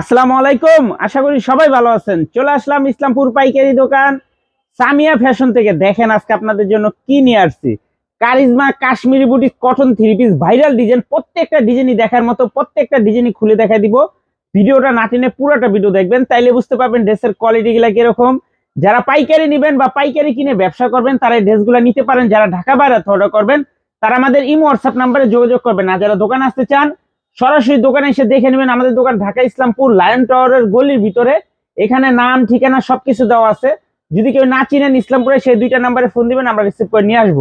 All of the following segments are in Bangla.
আসসালামু আলাইকুম। আশা করি সবাই ভালো আছেন। চলে আসলাম ইসলামপুর পাইকারি দোকান। সামিয়া ফ্যাশন থেকে দেখেন আজকে আপনাদের জন্য কি নিয়ে আসছি। কারিজমা কাশ্মীরি বুটি cotton three piece viral design. প্রত্যেকটা ডিজাইনই দেখার মতো, প্রত্যেকটা ডিজাইনই খুলে দেখা দিব। ভিডিওটা না টেনে পুরোটা ভিডিও দেখবেন, তাইলে বুঝতে পারবেন ড্রেসের কোয়ালিটি গুলা কীরকম। যারা পাইকারি নেবেন বা পাইকারি কিনে ব্যবসা করবেন, তারা এই ড্রেসগুলো নিতে পারেন। যারা ঢাকা বাইরে অর্ডার করবেন, তারা আমাদের ইমো হোয়াটসঅ্যাপ নাম্বারে যোগাযোগ করবেন। আর যারা দোকান আসতে চান সরাসরি দোকানে এসে দেখে নেবেন আমাদের দোকান ঢাকা ইসলামপুর লায়ন টাওয়ারের গলির ভিতরে। এখানে নাম, ঠিকানা সবকিছু দেওয়া আছে। যদি কেউ না চিনেন ইসলামপুরে, সেই দুইটা নাম্বারে ফোন দিবেন, আমরা রিসিভ করে নিয়ে আসব।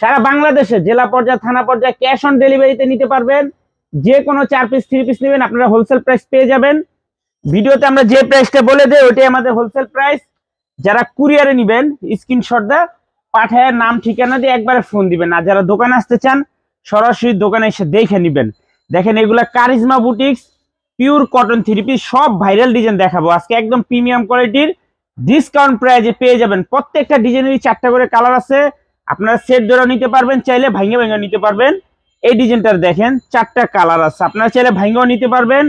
সারা বাংলাদেশে জেলা পর্যায়ে, থানা পর্যায়ে ক্যাশ অন ডেলিভারিতে নিতে পারবেন। যে কোনো চার পিস থ্রি পিস নেবেন, আপনারা হোলসেল প্রাইস পেয়ে যাবেন। ভিডিওতে আমরা যে প্রাইসটা বলে দেয় ওইটাই আমাদের হোলসেল প্রাইস যারা কুরিয়ারে নিবেন স্ক্রিনশট দা পাঠায় নাম, ঠিকানা দিয়ে একবারে ফোন দিবেন। আর যারা দোকানে আসতে চান, সরাসরি দোকানে এসে দেখে নিবেন। দেখেন, এগুলা Karizma boutiques pure cotton three piece সব ভাইরাল ডিজাইন দেখাবো। আজকে একদম প্রিমিয়াম কোয়ালিটির ডিসকাউন্ট প্রাইজে পেয়ে যাবেন। প্রত্যেকটা ডিজাইনেরই চারটা করে কালার আছে। আপনারা সেট ধরে নিতে পারবেন, চাইলে ভাঙ্গে ভাঙ্গে নিতে পারবেন। এই ডিজাইনটার দেখেন, চারটা কালার আছে। আপনারা চাইলে ভাঙেও নিতে পারবেন,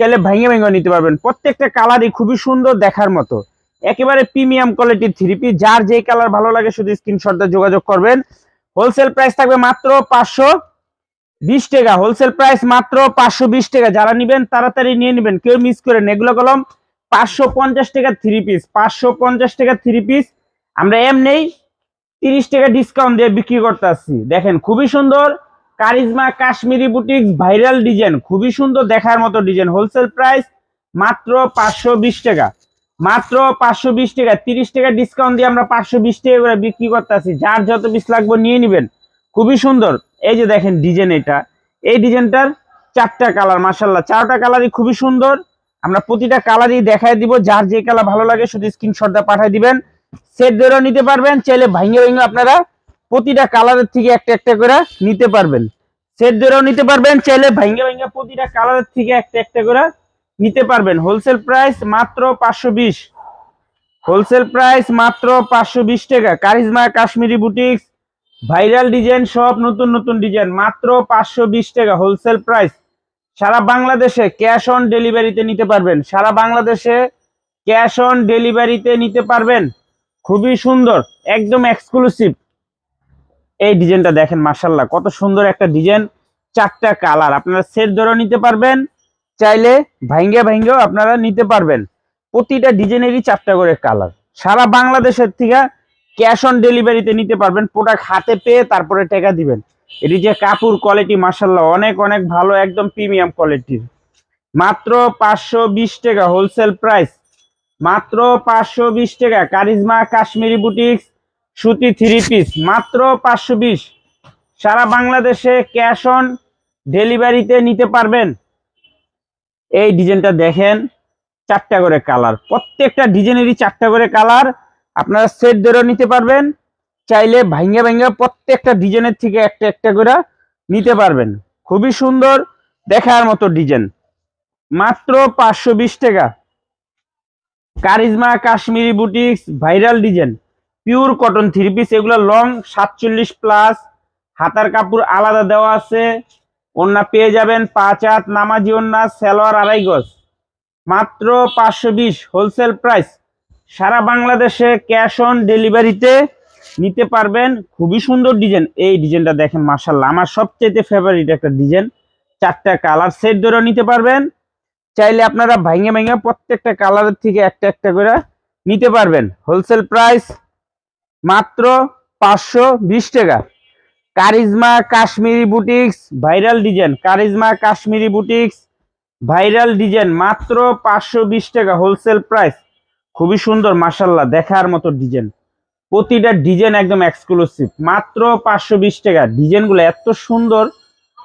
চাইলে ভাঙ্গে ভাঙ্গেও নিতে পারবেন। প্রত্যেকটা কালারই খুবই সুন্দর দেখার মতো। একেবারে প্রিমিয়াম কোয়ালিটির থ্রি পিস যার যেই কালার ভালো লাগে, শুধু স্ক্রিনশট দিয়ে যোগাযোগ করবেন। হোলসেল প্রাইস থাকবে মাত্র পাঁচশো বিশ টাকা। হোলসেল প্রাইস মাত্র পাঁচশো বিশ টাকা। যারা নিবেন, তাড়াতাড়ি নিয়ে নেবেন। কেউ মিস করেন এগুলো কলম পাঁচশো পঞ্চাশ টাকা থ্রি পিস পাঁচশো পঞ্চাশ টাকা থ্রি পিস আমরা এমনি তিরিশ টাকা ডিসকাউন্ট দিয়ে বিক্রি করতে আসছি। দেখেন, খুবই সুন্দর Karizma Kashmiri boutique viral design খুবই সুন্দর দেখার মতো ডিজাইন হোলসেল প্রাইস মাত্র পাঁচশো বিশ টাকা। মাত্র পাঁচশো বিশ টাকা। তিরিশ টাকা ডিসকাউন্ট দিয়ে আমরা পাঁচশো বিশ টাকা করে বিক্রি করতে আসি যার যত পিস লাগবে নিয়ে নেবেন। খুবই সুন্দর। এই যে দেখেন ডিজাইন এটা। এই ডিজাইনটার চারটা কালার মাসাল্লাহ চারটা কালারই খুবই সুন্দর। আমরা প্রতিটা কালারই দেখাই দিব। যার যে কালার ভালো লাগে শুধু স্ক্রিনশটটা পাঠিয়ে দিবেন। সেট ধরেও নিতে পারবেন, চাইলে ভাঙে ভেঙে আপনারা প্রতিটা কালারের থেকে একটা একটা করে নিতে পারবেন। সেট ধরেও নিতে পারবেন, চাইলে ভাঙে ভেঙে প্রতিটা কালারের থেকে একটা একটা করে নিতে পারবেন। হোলসেল প্রাইস মাত্র পাঁচশো বিশ। হোলসেল প্রাইস মাত্র পাঁচশো বিশ টাকা। Karizma Kashmiri boutiques viral design সব নতুন নতুন ডিজাইন, মাত্র পাঁচশো বিশ টাকা হোলসেল প্রাইস সারা বাংলাদেশে ক্যাশ অন ডেলিভারিতে নিতে পারবেন। সারা বাংলাদেশে ক্যাশ অন ডেলিভারিতে নিতে পারবেন। খুবই সুন্দর, একদম এক্সক্লুসিভ এই ডিজাইনটা দেখেন মার্শাল্লাহ কত সুন্দর একটা ডিজাইন, চারটা কালার। আপনারা সেট ধরেও নিতে পারবেন, চাইলে ভাঙ্গে ভাঙ্গেও আপনারা নিতে পারবেন। প্রতিটা ডিজাইনেরই চারটা করে কালার। সারা বাংলাদেশের থেকে ক্যাশ অন ডেলিভারিতে নিতে পারবেন প্রোডাক্ট হাতে পেয়ে তারপরে টাকা দিবেন। এটি যে কাপড় কোয়ালিটি মাসাল্লাহ অনেক অনেক ভালো, একদম প্রিমিয়াম কোয়ালিটির মাত্র পাঁচশো বিশ টাকা হোলসেল প্রাইস মাত্র পাঁচশো বিশ টাকা কারিজমা কাশ্মীরি বুটিক্স সুতি থ্রি পিস মাত্র পাঁচশো বিশ। সারা বাংলাদেশে ক্যাশ অন ডেলিভারিতে নিতে পারবেন। এই ডিজাইনটা দেখেন, চারটা করে কালার। প্রত্যেকটা ডিজাইনেরই চারটা করে কালার। আপনারা সেট ধরেও নিতে পারবেন, চাইলে ভাঙ্গা ভাঙ্গা প্রত্যেকটা ডিজাইনের থেকে একটা একটা করে নিতে পারবেন। খুবই সুন্দর দেখার মতো ডিজাইন। মাত্র পাঁচশো বিশ টাকা। Karizma, Kashmiri boutiques, viral design. Pure cotton three piece এগুলো লং সাতচল্লিশ প্লাস হাতার কাপড় আলাদা দেওয়া আছে। ওন্না পেয়ে যাবেন পাঁচ হাত, নামাজি ওন্না সালোয়ার আড়াই গজ। মাত্র পাঁচশো বিশ হোলসেল প্রাইস সারা বাংলাদেশে ক্যাশ অন ডেলিভারিতে নিতে পারবেন। খুবই সুন্দর ডিজাইন। এই ডিজাইনটা দেখেন মার্শাল্লাহ আমার সবচেয়ে ফেভারিট একটা ডিজাইন। চারটা কালার সেট ধরেও নিতে পারবেন। চাইলে আপনারা ভাঙে ভাঙে প্রত্যেকটা কালারের থেকে একটা একটা করে নিতে পারবেন। হোলসেল প্রাইস মাত্র পাঁচশো বিশ টাকা। Karizma Kashmiri boutiques viral design Karizma Kashmiri boutiques viral design মাত্র পাঁচশো বিশ টাকা। হোলসেল প্রাইস খুবই সুন্দর মাসাল্লাহ দেখার মতো ডিজাইন। প্রতিটা ডিজাইন একদম এক্সক্লুসিভ মাত্র পাঁচশো বিশ টাকা। ডিজাইনগুলো এত সুন্দর।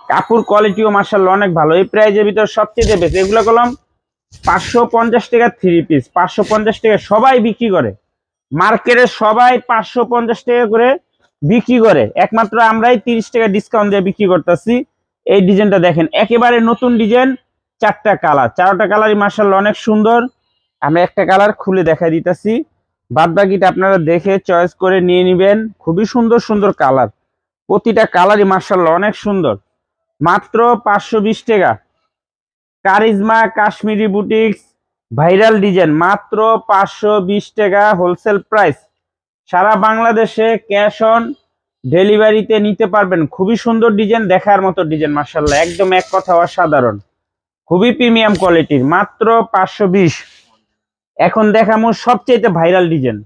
কাপড় কোয়ালিটিও মাসাল্লাহ অনেক ভালো। এই প্রাইজের ভিতর সবচেয়ে বেশি, এগুলো কলম পাঁচশো পঞ্চাশ টাকা থ্রি পিস পাঁচশো পঞ্চাশ টাকা সবাই বিক্রি করে। মার্কেটে সবাই পাঁচশো পঞ্চাশ টাকা করে বিক্রি করে। একমাত্র আমরাই তিরিশ টাকা ডিসকাউন্ট দিয়ে বিক্রি করতেছি। এই ডিজাইনটা দেখেন, একেবারে নতুন ডিজাইন, চারটা কালার চারটা কালারই মার্শাল্লাহ অনেক সুন্দর। আমরা একটা কালার খুলে দেখা দিতেছি। বাদ বাকিটা আপনারা দেখে চয়েস করে নিয়ে নেবেন। খুবই সুন্দর সুন্দর কালার। প্রতিটা কালারই মার্শাল্লাহ অনেক সুন্দর। মাত্র পাঁচশো বিশ টাকা। Karizma, Kashmiri boutiques, viral design. মাত্র পাঁচশো বিশ টাকা হোলসেল প্রাইস। সারা বাংলাদেশে ক্যাশ অন ডেলিভারিতে নিতে পারবেন। খুবই সুন্দর ডিজাইন, দেখার মতো ডিজাইন মার্শাল্লাহ একদম এক কথা অসাধারণ। খুবই প্রিমিয়াম কোয়ালিটির। মাত্র পাঁচশো বিশ। এখন দেখামো সবচেয়ে ভাইরাল ডিজাইন।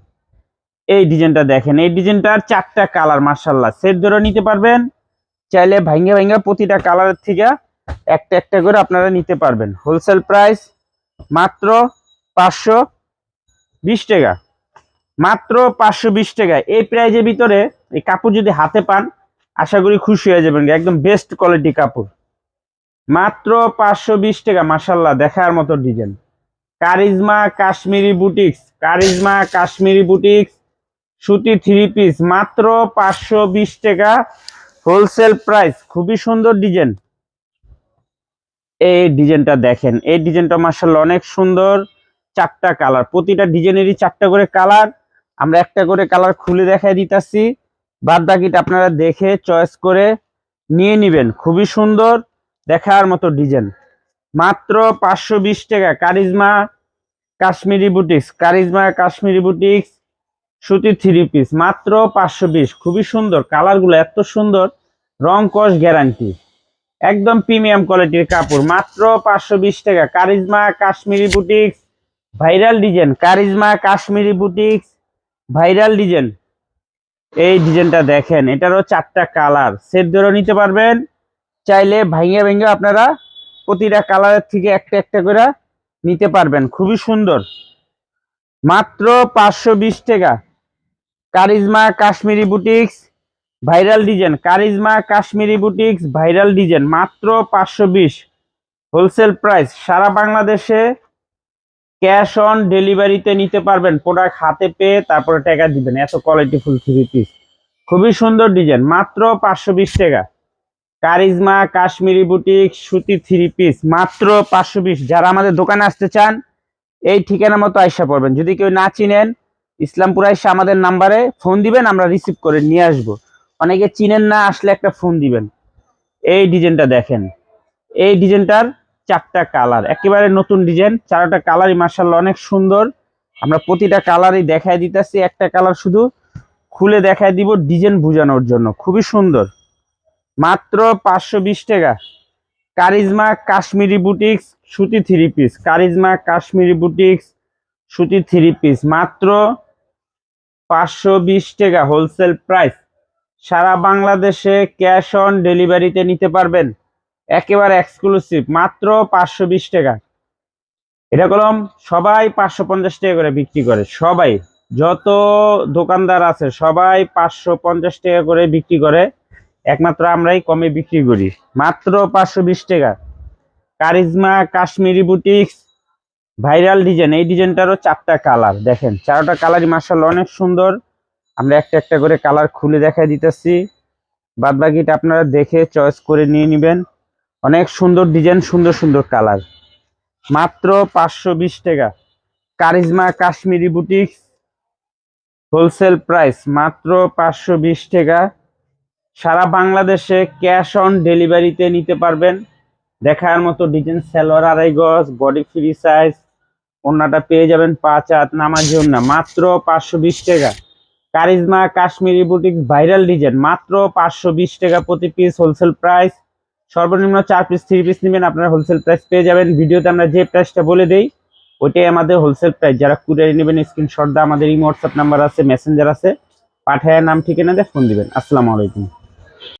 এই ডিজাইনটা দেখেন, এই ডিজাইনটার চারটা কালার মার্শাল্লাহ সেট ধরে নিতে পারবেন, চাইলে ভাঙ্গা ভাঙ্গা প্রতিটা কালারের থেকে একটা একটা করে আপনারা নিতে পারবেন। হোলসেল প্রাইস মাত্র পাঁচশো বিশ টাকা। মাত্র পাঁচশো বিশ টাকা। এই প্রাইজের ভিতরে এই কাপড় যদি হাতে পান, আশা করি খুশি হয়ে যাবেন, একদম বেস্ট কোয়ালিটি কাপড়। মাত্র পাঁচশো বিশ টাকা মাসাল্লাহ দেখার মতো design. Karizma Kashmiri boutiques, Karizma Kashmiri boutiques, সুতি থ্রি পিস মাত্র পাঁচশো বিশ টাকা হোলসেল প্রাইস খুবই সুন্দর ডিজাইন এই ডিজাইনটা দেখেন, এই ডিজাইনটা মার্শাল অনেক সুন্দর, চারটা কালার প্রতিটা ডিজাইনেরই চারটা করে কালার আমরা একটা করে কালার খুলে দেখাই দিতেছি বাদ বাকিটা আপনারা দেখে চয়েস করে নিয়ে নিবেন, খুবই সুন্দর, দেখার মতো ডিজাইন মাত্র পাঁচশো বিশ টাকা। Karizma Kashmiri boutiques. Karizma Kashmiri boutiques, সুতি থ্রি পিস মাত্র পাঁচশো বিশ। খুবই সুন্দর। কালারগুলো এত সুন্দর, রং কস গ্যারান্টি। একদম প্রিমিয়াম কোয়ালিটির কাপড়। মাত্র পাঁচশো বিশ টাকা। Karizma Kashmiri boutiques, viral design. Karizma Kashmiri boutiques, viral design. এই ডিজাইনটা দেখেন, এটারও চারটা কালার। সেট ধরে নিতে পারবেন। চাইলে ভাইঙ্গে ভেঙে আপনারা প্রতিটা কালারের থেকে একটা একটা করে নিতে পারবেন। খুবই সুন্দর। মাত্র পাঁচশো বিশ টাকা। Karizma Kashmiri boutiques viral design Karizma Kashmiri boutiques viral design মাত্র পাঁচশো বিশ। হোলসেল প্রাইস সারা বাংলাদেশে ক্যাশ অন ডেলিভারিতে নিতে পারবেন। প্রোডাক্ট হাতে পেয়ে তারপরে টাকা দিবেন। এত কোয়ালিটি ফুল থ্রি পিস খুবই সুন্দর ডিজাইন মাত্র পাঁচশো বিশ টাকা। কারিজমা, কাশ্মীরি বুটিক, সুতি থ্রি পিস, মাত্র পাঁচশো বিশ। যারা আমাদের দোকানে আসতে চান, এই ঠিকানা মতো আইসা পড়বেন। যদি কেউ না চিনেন, ইসলামপুর আইসা আমাদের নাম্বারে ফোন দিবেন, আমরা রিসিভ করে নিয়ে আসব। অনেকে চিনেন না, আসলে একটা ফোন দিবেন। এই ডিজাইনটা দেখেন। এই ডিজাইনটার চারটা কালার। একেবারে নতুন ডিজাইন, চারটা কালারই মার্শাল্লাহ অনেক সুন্দর। আমরা প্রতিটা কালারই দেখাই দিতেছি। একটা কালার শুধু খুলে দেখাই দিব ডিজাইন বোঝানোর জন্য। খুবই সুন্দর। মাত্র পাঁচশো বিশ টাকা। কারিজমা কাশ্মীরি বুটিক্স, সুতি three piece. Karizma Kashmiri boutiques, সুতি থ্রি পিস। মাত্র পাঁচশো বিশ টাকা হোলসেল প্রাইস। সারা বাংলাদেশে ক্যাশ অন ডেলিভারিতে নিতে পারবেন। একেবারে এক্সক্লুসিভ। মাত্র পাঁচশো বিশ টাকা। এটা কলম সবাই পাঁচশো পঞ্চাশ টাকা করে বিক্রি করে। সবাই। যত দোকানদার আছে, সবাই পাঁচশো পঞ্চাশ টাকা করে বিক্রি করে। একমাত্র আমরাই কমে বিক্রি করি। মাত্র পাঁচশো বিশ টাকা। Karizma, Kashmiri boutiques, viral design. এই ডিজাইনটারও চারটা কালার। দেখেন, চারটা কালারই মার্শাল অনেক সুন্দর। আমরা একটা একটা করে কালার খুলে দেখাই দিতেছি। বাদ বাকিটা আপনারা দেখে চয়েস করে নিয়ে নেবেন। অনেক সুন্দর ডিজাইন, সুন্দর সুন্দর কালার। মাত্র পাঁচশো বিশ টাকা। Karizma, Kashmiri boutiques. Wholesale price মাত্র পাঁচশো বিশ টাকা। সারা বাংলাদেশে ক্যাশ অন ডেলিভারিতে নিতে পারবেন। দেখার মতো ডিজাইন, সালোয়ার, আড়াই গজ, বডি ফ্রি সাইজ ওনাটা পেয়ে যাবেন পাঁচ হাত নামার জন্য মাত্র পাঁচশো বিশ টাকা। Karizma Kashmiri boutiques viral design, মাত্র পাঁচশো বিশ টাকা প্রতি পিস, হোলসেল প্রাইস। সর্বনিম্ন চার পিস, থ্রি পিস নেবেন, আপনারা হোলসেল প্রাইস পেয়ে যাবেন। ভিডিওতে আমরা যে প্রাইসটা বলে দেই, ওইটাই আমাদের হোলসেল প্রাইস। যারা কুরিয়ারে নেবেন, স্ক্রিনশট দা আমাদের এই হোয়াটসঅ্যাপ নাম্বার আছে, মেসেঞ্জার আছে, পাঠায় নাম ঠিকানা দিয়ে ফোন দিবেন। আসসালামু আলাইকুম।